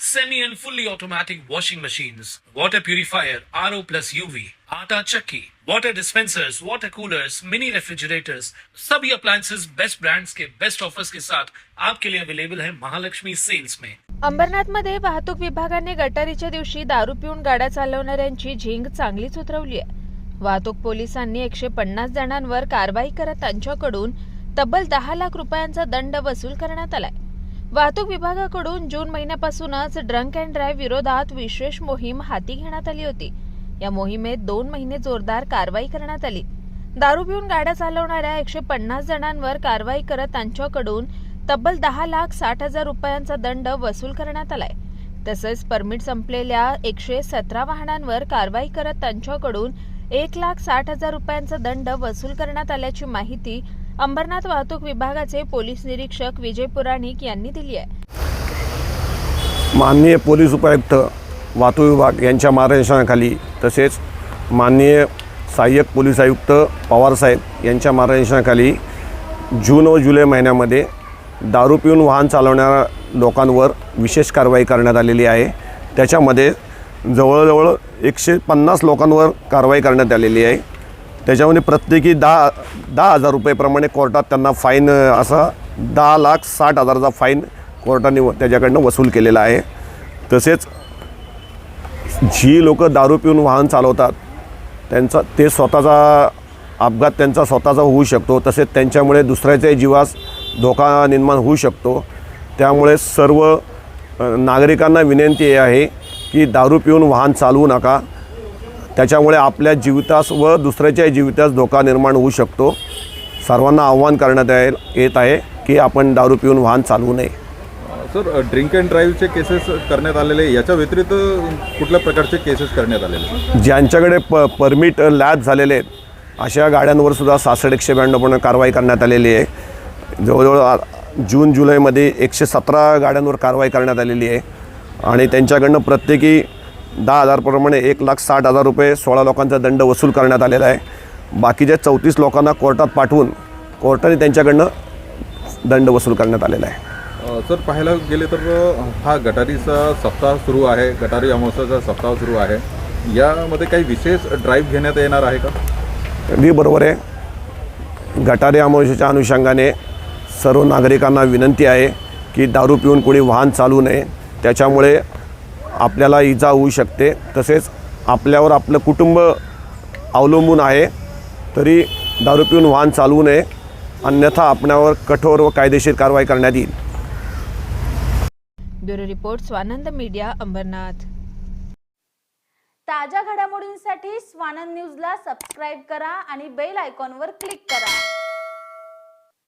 semi and fully automatic washing machines, water purifier, RO plus UV, आटा चक्की, water dispensers, water coolers, mini refrigerators, सभी appliances best brands के best offers के साथ आपके लिए अवेलेबल है महालक्ष्मी सेल्स में अंबरनाथमध्ये वाहतूक विभागाने गटारीच्या दिवशी दारू पिऊन गाड्या चालवणाऱ्यांची झिंग चांगलीच उतरवली आहे. वाहतूक पोलिसांनी एकशे पन्नास जणांवर कारवाई करत त्यांच्याकडून तब्बल दहा लाख रुपयांचा दंड वसूल करण्यात आलाय. वाहतूक विभागाकडून जून महिन्यापासूनच ड्रंक अँड ड्राईव्ह विरोधात विशेष मोहीम हाती घेण्यात आली होती. या मोहिमेत दोन महिने जोरदार कारवाई करण्यात आली. दारू पिऊन गाड्या चालवणाऱ्या एकशे पन्नास जणांवर कारवाई करत त्यांच्याकडून तब्बल दहा लाख साठ हजार रुपयांचा दंड वसूल करण्यात आलाय. तसंच परमिट संपलेल्या एकशे सतरा वाहनांवर कारवाई करत त्यांच्याकडून एक लाख साठ हजार रुपयांचा दंड वसूल करण्यात आल्याची माहिती अंबरनाथ वाहतूक विभागाचे पोलीस निरीक्षक विजय पुराणिक यांनी दिली आहे. माननीय पोलीस उपायुक्त वाहतूक विभाग यांच्या मार्गदर्शनाखाली तसेच माननीय सहाय्यक पोलीस आयुक्त पवारसाहेब यांच्या मार्गदर्शनाखाली जून व जुलै महिन्यामध्ये दारू पिऊन वाहन चालवणाऱ्या लोकांवर विशेष कारवाई करण्यात आलेली आहे. त्याच्यामध्ये जवळजवळ एकशे पन्नास लोकांवर कारवाई करण्यात आलेली आहे. त्याच्यामध्ये प्रत्येकी दहा दहा हजार रुपयेप्रमाणे कोर्टात त्यांना फाईन असा दहा लाख साठ हजाराचा फाईन कोर्टाने व- त्याच्याकडनं वसूल केलेला आहे. तसेच जी लोक दारू पिऊन वाहन चालवतात त्यांचा ते स्वतःचा अपघात त्यांचा स्वतःचा होऊ शकतो. तसेच त्यांच्यामुळे दुसऱ्याच्याही जीवास धोका निर्माण होऊ शकतो. त्यामुळे सर्व नागरिकांना विनंती आहे की दारू पिऊन वाहन चालवू नका. त्याच्यामुळे आपल्या जीवितास व दुसऱ्याच्याही जीवितास धोका निर्माण होऊ शकतो. सर्वांना आव्हान करण्यात येत आहे की आपण दारू पिऊन वाहन चालवू नये. सर ड्रिंक अँड ड्राईव्हचे केसेस करण्यात आलेले याच्या व्यतिरिक्त कुठल्या प्रकारचे केसेस करण्यात आलेले ज्यांच्याकडे प परमिट लॅब झालेले आहेत अशा गाड्यांवर सुद्धा सासष्ट एकशे ब्याण्णवपणे कारवाई करण्यात आलेली आहे. जवळजवळ जून जुलैमध्ये एकशे सतरा गाड्यांवर कारवाई करण्यात आलेली आहे. आणि त्यांच्याकडनं प्रत्येकी दहा हजारप्रमाणे एक लाख साठ हजार रुपये सोळा लोकांचा दंड वसूल करण्यात आलेला आहे. बाकीच्या चौतीस लोकांना कोर्टात पाठवून कोर्टाने त्यांच्याकडनं दंड वसूल करण्यात आलेला आहे. सर पाहायला गेले तर हा गटारीचा सप्ताह सुरू आहे गटारी अमावस्याचा सप्ताह सुरू आहे. यामध्ये काही विशेष ड्राईव्ह घेण्यात येणार आहे का? अगदी बरोबर आहे. गटारी अमावस्येच्या अनुषंगाने सर्व नागरिकांना विनंती आहे की दारू पिऊन कोणी वाहन चालू नये. त्याच्यामुळे आपल्याला इजा होऊ शकते. तसेच आपल्यावर आपलं कुटुंब अवलंबून आहे. तरी दारू पिऊन वाहन चालवू नये. अन्यथा आपल्यावर कठोर व कायदेशीर कारवाई करण्यात येईल. Bureau report Swanand media Ambernath. ताज्या घडामोडींसाठी स्वानंद न्यूजला सबस्क्राईब करा आणि बेल आयकॉनवर क्लिक करा.